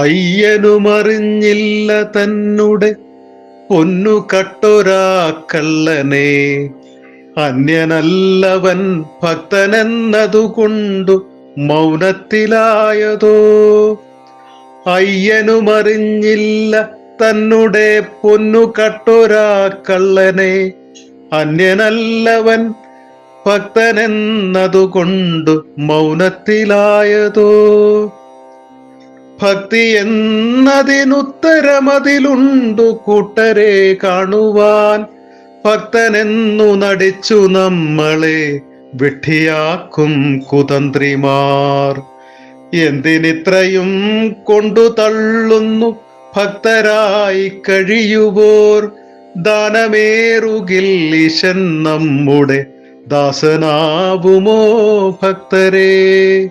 അയ്യനുമറിഞ്ഞില്ല തന്നുടെ പൊന്നു കട്ടൊരാ അന്യനല്ലവൻ ഭക്തനെന്നതുകൊണ്ടു മൗനത്തിലായതോ. അയ്യനുമറിഞ്ഞില്ല തന്നുടെ പൊന്നു കട്ടൊരാ അന്യനല്ലവൻ ഭക്തനെന്നതുകൊണ്ടു മൗനത്തിലായതോ. ഭക്തി എന്നതിനുത്തരമതിലുണ്ടു കൂട്ടരെ കാണുവാൻ. ഭക്തനെന്നു നടിച്ചു നമ്മളെ വിഡ്ഢിയാക്കും കുതന്ത്രിമാർ. എന്തിനിത്രയും കൊണ്ടു തള്ളുന്നു ഭക്തരായി കഴിയുവോർ. ദാനമേറുകിൽ ഈശൻ നമ്മുടെ ദാസനാവുമോ ഭക്തരെ?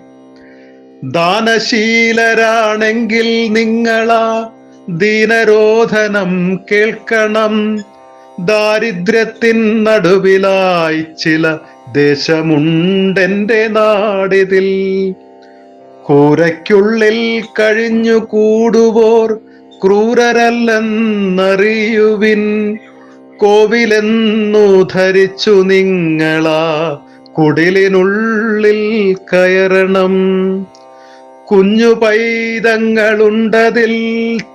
ദാനശീലരാണെങ്കിൽ നിങ്ങളാ ദീനരോധനം കേൾക്കണം. ദാരിദ്ര്യത്തിൻ നടുവിലായി ചില ദേശമുണ്ടെന്റെ നാടിതിൽ. കൂരയ്ക്കുള്ളിൽ കഴിഞ്ഞു കൂടുവോർ ക്രൂരരല്ലെന്നറിയുവിൻ. കോവിലെന്നു ധരിച്ചു നിങ്ങളാ കുടിലിനുള്ളിൽ കയറണം. കുഞ്ഞു പൈതങ്ങളുണ്ടതിൽ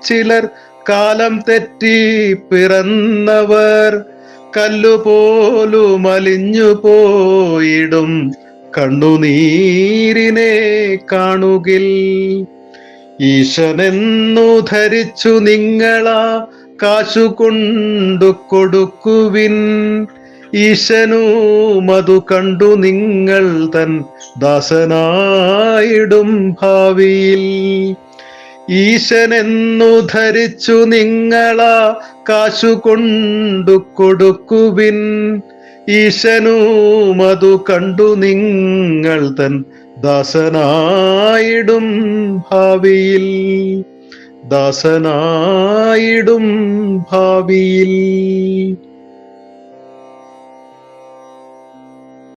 ചിലർ കാലം തെറ്റി പിറന്നവർ. കല്ലുപോലു അലിഞ്ഞു പോയിടും കണ്ണുനീരിനെ കാണുകിൽ. ഈശനെന്നു ധരിച്ചു നിങ്ങളാ കാശു കൊണ്ടു കൊടുക്കുവിൻ. ഈശനു മതു കണ്ടു നിങ്ങൾ തൻ ദാസനായിടും ഭാവിയിൽ. ഈശനെന്നു ധരിച്ചു നിങ്ങളാ കാശു കൊണ്ടു കൊടുക്കുവിൻ. ഈശനു മതു കണ്ടു നിങ്ങൾ തൻ ദാസനായിടും ഭാവിയിൽ. ദാസനായിടും ഭാവിയിൽ.